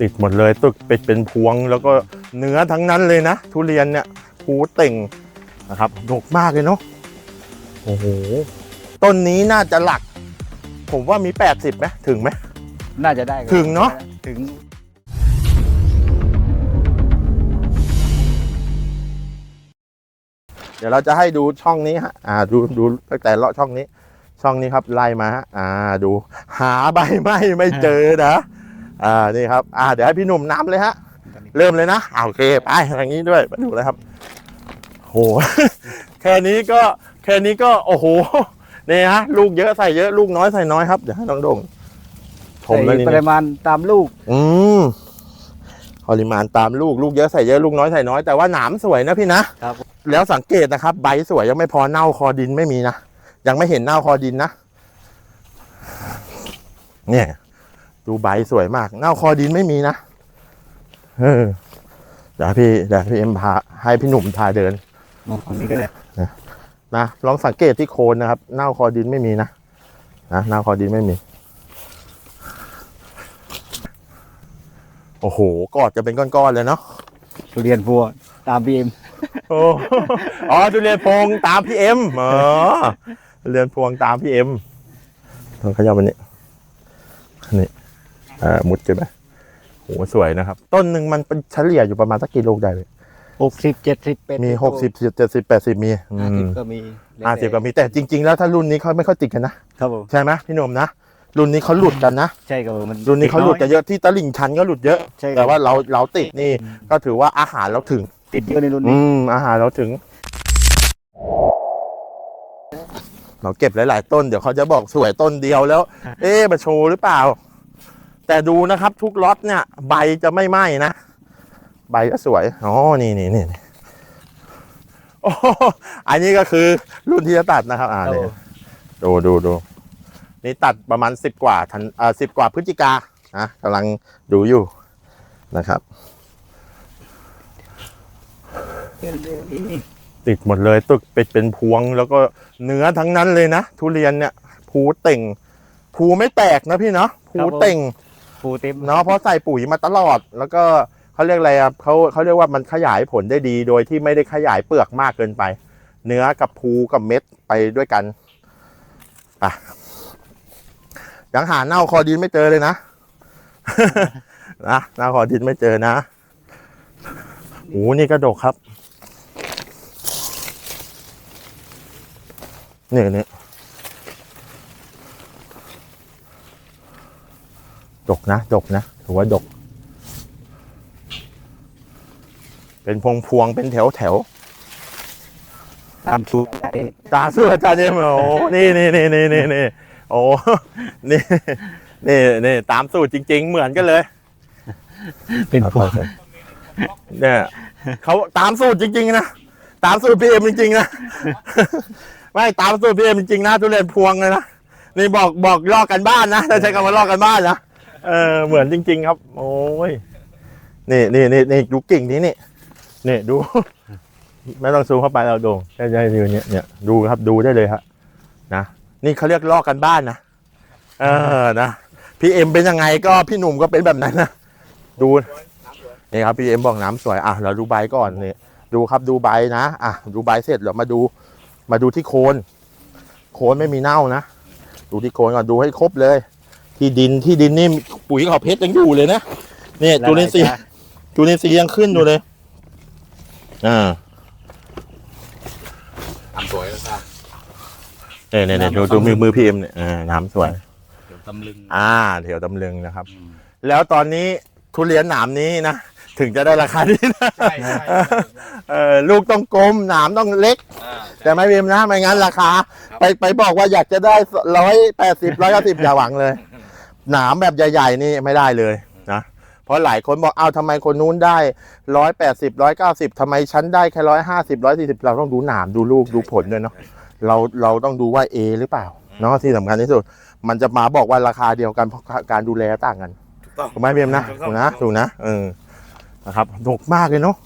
ติดหมดเลยตึกเป็นเป็นพวงแล้วก็เนื้อทั้งนั้นเลยนะ ทุเรียนเนี่ยภูเต่งนะครับดกมากเลยเนาะโอ้โหต้นนี้น่าจะหลัก ผมว่ามี 80ไหมถึงไหมน่าจะได้ครับถึงเนอะถึงเดี๋ยวเราจะให้ดูช่องนี้ฮะ อ่า ดู ดูตั้งแต่เลาะช่องนี้ ช่องนี้ครับไล่มาฮะอ่าดูหาใบไม้ไม่เจอนะอ่านี่ครับอ่าเดี๋ยวให้พี่หนุ่มนำเลยฮะ เริ่มเลยนะอ่าโอเคไปอย่างนี้ด้วยมาดูเลยครับโหแค่นี้ก็แค่นี้ก็โอ้โหนี่ฮะลูกเยอะใส่เยอะลูกน้อยใส่น้อยครับเดี๋ยวให้น้องโด่งชมแล้วใส่นี่ปริมาณตามลูก อืมปริมาณตามลูกลูกเยอะใส่เยอะลูกน้อยใส่น้อยแต่ว่าหนามสวยนะพี่นะครับแล้วสังเกตนะครับ ใบสวยยังไม่พอเน่าคอดินไม่มีนะ ยังไม่เห็นเน่าคอดินนะ เนี่ย ดูใบสวยมาก เน่าคอดินไม่มีนะเออเดี๋ยวพี่เดี๋ยวพี่เอ็มพาให้พี่หนุ่มพาเดินของนี้ก็ได้นะลองสังเกตที่โคนนะครับ เน่าคอดินไม่มีนะนะเน่าคอดินไม่มี โอ้โหกอดจะเป็นก้อนๆเลยเนาะทุเรียนพัวตามบีเอ็มโอ้อ๋อทุเรียนพวงตามพี่เอ็มอ๋อทุ เรียนพวงตามพี่เอ็มลองขยับมันนี้นี่อ่ามุดกันไปโหสวยนะครับ ต้นหนึ่งมันเป็นเฉลี่ยอยู่ประมาณสักกี่ลูกได้เลยหกสิบเจ็ดสิบเป็นมีหกสิบเจ็ดสิบแปดสิบมีอืห้าสิบมก็มีห้าสิบก็มีแต่จริง ๆ แล้วถ้ารุ่นนี้เขาไม่ค่อยติดกันนะครับผมใช่ไหมพี่หนุ่มนะรุ่นนี้เขาหลุดกันนะใช่ครับผมมันรุ่นนี้เขาหลุดกันเยอะที่ตลิ่งชันก็หลุดเยอะใช่ครับแต่ว่าเราเราติดนี่ก็ถือว่าอาหารเราถึง ติดเยอะในรุ่นอืนี้มอาหารเราถึง เราเก็บหลายๆต้นเดี๋ยวเขาจะบอกสวยต้นเดียวแล้ว เอ๊ะมาโชว์หรือเปล่า แต่ดูนะครับทุกล็อตเนี่ย ใบจะไม่ไหม้นะ ใบก็สวยอ๋อนี่นี่นี่นี่โอ้โหอันนี้ก็คือรุ่นที่จะตัดนะครับ อ่าครับเนี่ยผมดูดูดูนี่ตัดประมาณสิบกว่าทันอ่าสิบกว่าพฤศจิกานะกำลังดูอยู่นะครับ ติดหมดเลยตึกเป็นเป็นพวง แล้วก็เนื้อทั้งนั้นเลยนะ ทุเรียนเนี่ยภูเต่งภูไม่แตกนะพี่เนาะภูเต่งภูเต็มเนาะเพราะใส่ปุ๋ยมาตลอด แล้วก็เขาเรียกอะไรอะเขาเขาเรียกว่ามันขยายผลได้ดี โดยที่ไม่ได้ขยายเปลือกมากเกินไป เนื้อกับภูกับเม็ดไปด้วยกันอะยังหาเน่าคอดินไม่เจอเลยนะนะเน่าคอดินไม่เจอนะโอ้นี่กระดกครับ เนี่ยเนี่ยดกนะดกนะถือว่าดก เป็นพวงพวงๆเป็นแถวแถวตามชูได้ๆตาสู้อาจารย์เนี่ยโอ้นี่นี่นี่นี่นี่นี่โอ้นี่นี่นี่ตามสูตรจริง ๆ เหมือนกันเลย เป็นพวงเนี่ยเขาตามสูตรจริง ๆ นะ ตามสูตรพีเอ็มจริง ๆ นะ ไม่ตามสูตรพี่เอ็มจริงๆนะทุเรียนพวงเลยนะนี่บอกบอกลอกกันบ้านนะถ้าใช้คำว่าลอกกันบ้านนะเออเหมือนจริง ๆ ครับ โอ้ยนี่นี่นี่นี่ดูกิ่งนี้นี่นี่ดู ไม่ต้องซูมเข้าไปเราดูใช่ใช่ดูเนี่ยเนี่ยดูครับดูได้เลยครับนะนี่เขาเรียกลอกกันบ้านนะเออนะพี่เอ็มเป็นยังไงก็พี่หนุ่มก็เป็นแบบนั้นนะดูนี่ครับพี่เอ็มบอกน้ำสวยอะเราดูใบก่อนเนี่ยดูครับดูใบนะอะดูใบเสร็จเรามาดู มาดูที่โคน โคนไม่มีเน่านะ ดูที่โคนก่อนดูให้ครบเลย ที่ดินที่ดินนี่ปุ๋ยขาวเพชรยังอยู่เลยนะเนี่ยจุลินทรีย์จุลินทรีย์ยังขึ้นอยู่เลย อ่าทำสวยแล้วจ้าเนี่ยเนี่ยเนี่ยดูดูมือมือพีเอ็มเนี่ยอ่าน้ำสวย เดี๋ยวตำลึง อ่าเถียวตำลึงนะครับอืมแล้วตอนนี้ทุเรียนหนามนี้นะ ถึงจะได้ราคานี้นะใช่ใช่ใช่เออลูกต้องกลมหนามต้องเล็ก อ่าแต่ไม่เวมนะไม่งั้นราคา ครับ ไปไปบอกว่าอยากจะได้ร้อยแปดสิบร้อยเก้าสิบอย่าหวังเลย หนามแบบใหญ่ ๆ นี่ไม่ได้เลยนะเพราะหลายคนบอกเอาทำไมคนนู้นได้ร้อยแปดสิบร้อยเก้าสิบทำไมฉันได้แค่ร้อยห้าสิบร้อยสี่สิบเราต้องดูหนามดูลูกดูผลด้วยเนาะเราเราต้องดูว่า A หรือเปล่าเนาะที่สำคัญที่สุด มันจะมาบอกว่าราคาเดียวกันเพราะการดูแลต่างกันถูกต้อง ถูกไหมเบียมนะถูถูกกต้องนะถูกนะเออ นะครับดกมากเลยเนาะ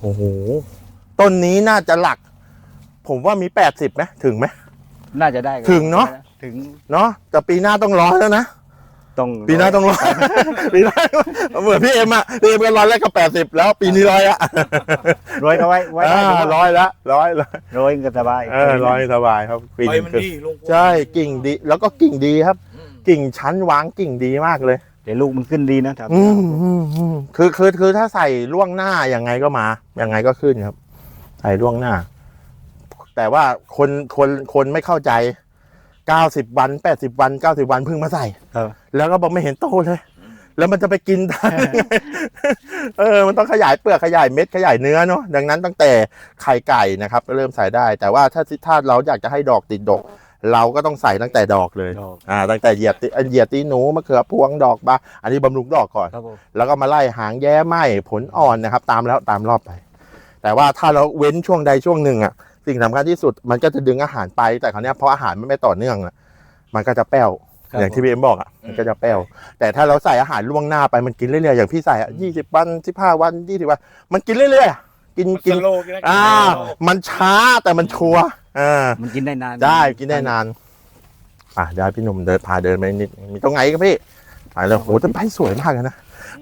โอ้โหต้นนี้น่าจะหลัก ผมว่ามีแปดสิบไหมถึงไหม น่าจะได้ถึงเนอะ ถึงเนาะแต่ปีหน้าต้องร้อยแล้วนะต้องปีหน้าต้องร้อยปีหน้าเหมือนพี่เอ็มอะพี่เอ็มก็ร้อยแรกก็แปดสิบแล้ว ปีนี้ร้อยอะร้อยก็ไว้ไว้ได้อ่าร้อยละร้อยละร้อยก็สบายเออร้อยสบายครับปีใบหนึ่งมันคือดีลุงใช่กิ่งดี แล้วก็กิ่งดีครับอืมกิ่งชั้นวางกิ่งดีมากเลย แต่ลูกมันขึ้นดีนะครัอืมอืมอืมคือคือคือถ้าใส่ล่วงหน้ายังไงก็มายังไงก็ขึ้นครับ ใส่ล่วงหน้า แต่ว่าคนคนคนไม่เข้าใจเก้าสิบวันแปดสิบวันเก้าสิบวันเพิ่งมาใส่ ครับ แล้วก็บอกไม่เห็นโตเลย แล้วมันจะไปกินได้ยังไงเออ มันต้องขยายเปลือกขยายเม็ดขยายเนื้อเนาะ ดังนั้นตั้งแต่ไข่ไก่นะครับ ก็เริ่มใส่ได้ แต่ว่าถ้าถ้าเราอยากจะให้ดอกติดดก เราก็ต้องใส่ตั้งแต่ดอกเลยดอก อ่าตั้งแต่เหยียดติเหยียดตีหนูมะเขือพวงดอกบาอันนี้บำรุงดอกก่อน ครับผมแล้วก็มาไล่หางแย้ไหมผลอ่อนนะครับ ตามแล้วตามรอบไป แต่ว่าถ้าเราเว้นช่วงใดช่วงหนึ่งอะสิ่งสำคัญที่สุดมันก็จะดึงอาหารไปแต่คราวเนี้ยเพราะอาหารมันไม่ต่อเนื่องอะมันก็จะแป้วครับอย่างที่พี่เอ็มบอกอะมันก็จะแป้วแต่ถ้าเราใส่อาหารล่วงหน้าไปมันกินเรื่อยๆอย่างพี่ใส่อะยี่สิบวันสิบห้าวันยี่สิบวันมันกินเรื่อยๆอะ กินกิกินนโลกินอ่า มันช้าแต่มันชัวร์อ่า มันกินได้นานได้กินได้นาน อะเดี๋ยวให้พี่หนุ่มเดินพาเดินไปนิด มีตรงไหนครับพี่ไปเลยโหต้นไม้สวยมากเลยนะ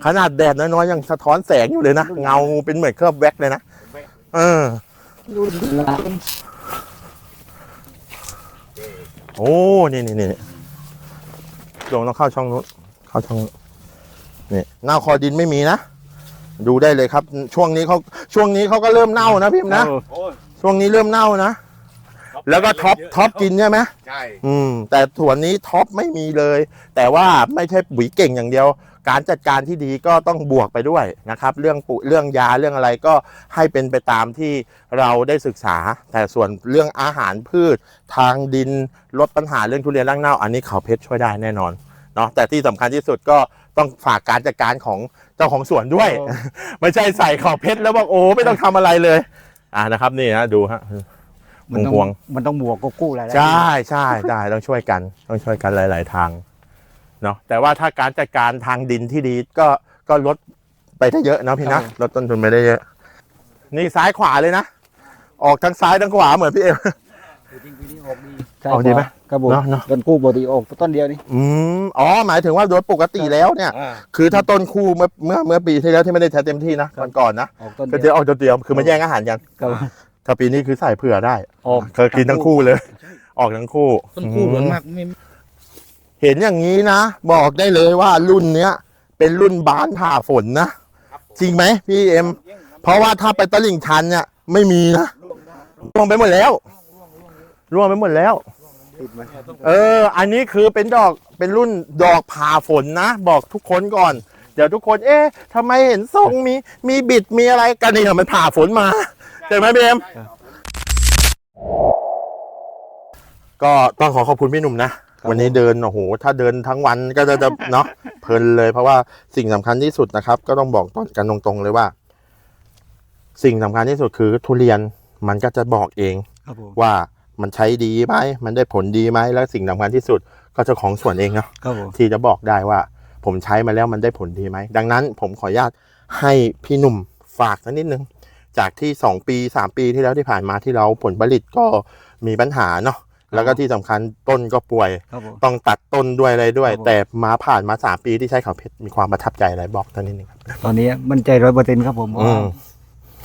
ขนาดแดดน้อยๆยังสะท้อนแสงอยู่เลยนะ เงาเป็นเหมือนเคลือบแว็กเลยนะ เออโอ้ นี่นี่นี่ลงต้องเข้าช่องนู้น เข้าช่องนู้นนี่หน้าคอดินไม่มีนะ ดูได้เลยครับ ช่วงนี้เขาช่วงนี้เขาก็เริ่มเน่านะพี่นะโอ้ยช่วงนี้เริ่มเน่านะ แล้วก็ท็อปท็อปกินใช่ไหมใช่อืม แต่ส่วนนี้ท็อปไม่มีเลย แต่ว่าไม่ใช่ปุ๋ยเก่งอย่างเดียว การจัดการที่ดีก็ต้องบวกไปด้วยนะครับ เรื่องปุ๋ยเรื่องยาเรื่องอะไรก็ให้เป็นไปตามที่เราได้ศึกษา แต่ส่วนเรื่องอาหารพืช ทางดินลดปัญหาเรื่องทุเรียนร่างเน่า อันนี้เขาเพชรช่วยได้แน่นอน เนาะแต่ที่สำคัญที่สุดก็ต้องฝากการจัดการของเจ้าของสวนด้วย ไม่ใช่ใส่ขอบเพชรแล้วบอกโอ้ไม่ต้องทำอะไรเลย อ่านะครับนี่นะดูฮะมันต้อพวงงมันต้องบวกก็กู้อะไรได้ใช่ใช่ได้ต้องช่วยกันต้องช่วยกันหลาย ๆ ทางเนาะแต่ว่าถ้าการจัดการทางดินที่ดีก็ก็ลดไปได้เยอะเนาะพี่นะลดต้นทุนไปได้เยอะ นี่ซ้ายขวาเลยนะ ออกทั้งซ้ายทั้งขวาเหมือนพี่เอ็มจริงปีนี้ออกดี ใช่ออกดีไหมครับผมเนอะเนอะต้นกู้ปกติออกต้นเดียวนี่อืมอ๋อ หมายถึงว่าโดยปกติแล้วเนี่ย อ่า คือถ้าต้นคู่เมื่อเมื่อเมื่อปีที่แล้วที่ไม่ได้ใช้เต็มที่นะก่อนก่อนๆนะออกต้นก็เดีจะยวออกตัวเดียวคือมาแย่งอาหารกันครับถ้าปีนี้คือใส่เผื่อได้ออกเคยกินทั้งคู่เลย ออกทั้งคู่ต้นคู่เหลืองมากไม่เห็นอย่างนี้นะ บอกได้เลยว่ารุ่นเนี้ย เป็นรุ่นบานผ่าฝนนะจริงไหมพี่เอ็ม เพราะว่าถ้าไปตลิ่งชันเนี่ยไม่มีนะร่วงไปหมดแล้ว ร่วงไปหมดแล้ว ติดมันเออ อันนี้คือเป็นดอกเป็นรุ่นดอกผ่าฝนนะ บอกทุกคนก่อน เดี๋ยวทุกคน เอ๊ะทำไมเห็นทรงมีมีบิดมีอะไรกันนี่มันผ่าฝนมาใช่ไหมพี่เอ็มก็ต้องขอขอบคุณพี่หนุ่มนะ วันนี้เดินโอ้โหถ้าเดินทั้งวันก็จะจะเนาะเพลินเลยเพราะว่าสิ่งสำคัญที่สุดนะครับ ก็ต้องบอกต้นกันตรงๆเลยว่า สิ่งสำคัญที่สุดคือทุเรียนมันก็จะบอกเองครับผมว่า มันใช้ดีไหมมันได้ผลดีไหมแล้วสิ่งสำคัญที่สุดก็เจ้าของสวนเองเนาะครับผมที่จะบอกได้ว่า ผมใช้มาแล้วมันได้ผลดีไหมดังนั้นผมขออนุญาตให้พี่หนุ่มฝากสักนิดนึงจากที่ 2 ปี 3 ปีที่แล้วที่ผ่านมาที่เราผลผลิตก็มีปัญหาเนาะแล้วก็ที่สำคัญต้นก็ป่วย ครับผม ต้องตัดต้นด้วยอะไรด้วย ครับผม แต่มาผ่านมา 3 ปีที่ใช้เขาวเพชรมีความประทับใจอะไรบอกท่านนิดนึงครับ ตอนนี้มั่นใจร้อยเปอร์เซ็นต์ครับผมเพราะว่าอืม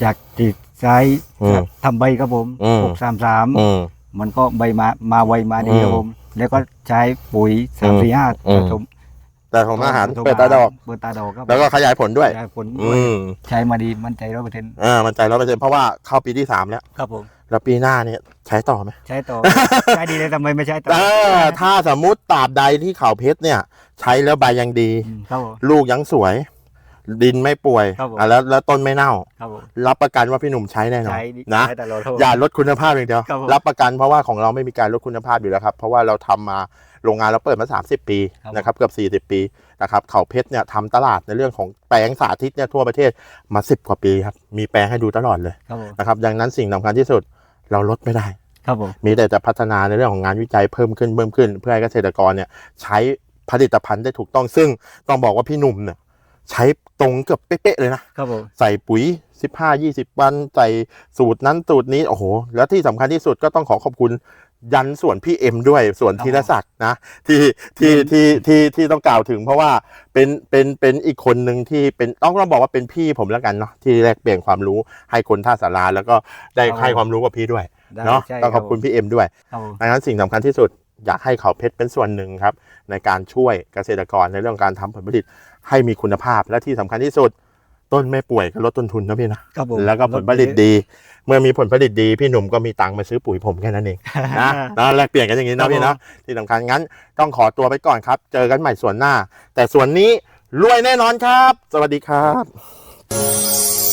จากติดใช้อืมทำใบครับผมอืม หกสามสามอืม มันก็ใบมามาไวมาดีครับผมแล้วก็ใช้ปุ๋ยสามสี่ห้าอืม ผสมแต่ของอาหารผสมเปิดตาดอก เปิดตาดอกครับแล้วก็ขยายผลด้วยขยายผลอืมใช้มาดีมั่นใจร้อยเปอร์เซ็นต์อ่ามันใจร้อยเปอร์เซ็นต์เพราะว่าเข้าปีที่สามแล้ว ครับผม แล้วปีหน้าเนี่ยใช้ต่อไหมใช้ต่อ ใช้ดีเลยทำไมไม่ใช้ต่อเออถ้าสมมุติตราบใดที่เขาวเพชรเนี่ย ใช้แล้วใบยังดีมครับผมลูกยังสวย ดินไม่ป่วยครับผม อะแล้วแล้วต้นไม่เน่า ครับผม รับประกันว่าพี่หนุ่มใช้แน่นอนใช้ดีนะ ใช้ตลอดครับผมอย่าลดคุณภาพอย่างเดียวครับผมรับประกันเพราะว่าของเราไม่มีการลดคุณภาพอยู่แล้วครับ เพราะว่าเราทำมาโรงงานเราเปิดมา 30 ปีครับนะครับเกือบ40 ปีนะครับเขาเพชรเนี่ยทำตลาดในเรื่องของแปลงสาธิตเนี่ยทั่วประเทศมา 10 กว่าปีครับมีแปลงให้ดูตลอดเลยครับผมนะครับดังนั้นสิ่งสำคัญที่สุดเราลดไม่ได้ ครับผม มีแต่จะพัฒนาในเรื่องของงานวิจัยเพิ่มขึ้นเพิ่มขึ้น เพื่อให้เกษตรกรเนี่ยใช้ผลิตภัณฑ์ได้ถูกต้องซึ่งต้องบอกว่าพี่หนุ่มเนี่ย ใช้ตรงเกือบเป๊ะๆเลยนะครับผมใส่ปุ๋ย 15 20 วัน ใส่สูตรนั้นสูตรนี้ โอ้โห แล้วที่สำคัญที่สุดก็ต้องขอขอบคุณยันส่วนพี่เอ็มด้วยส่วนธีรศักดิ์นะที่ที่ที่ที่ที่ต้องกล่าวถึง เพราะว่าเป็นเป็นเป็นอีกคนหนึ่งที่เป็นต้องต้องบอกว่าเป็นพี่ผมแล้วกันเนาะที่แลกเปลี่ยนความรู้ให้คนท่าสาราแล้วก็ได้ให้ความรู้กับพี่ด้วยได้เนาะใช่ต้องขอบคุณพี่เอ็มด้วยครับผมดังนั้นสิ่งสำคัญที่สุดอยากให้เขาเพชรเป็นส่วนหนึ่งครับ ในการช่วยเกษตรกรในเรื่องการทำผลผลิต ให้มีคุณภาพและที่สำคัญที่สุด ต้นไม่ป่วยก็ลดต้นทุนนะพี่นะครับผมแล้วก็ผลผลิตดี เมื่อมีผลผลิตดี พี่หนุ่มก็มีตังค์มาซื้อปุ๋ยผมแค่นั้นเองนะนะแลกเปลี่ยนกันอย่างนี้ครันะบพี่ผมนะที่สำคัญงั้นต้องขอตัวไปก่อนครับ เจอกันใหม่ส่วนหน้า แต่ส่วนนี้รวยแน่นอนครับ สวัสดีครับ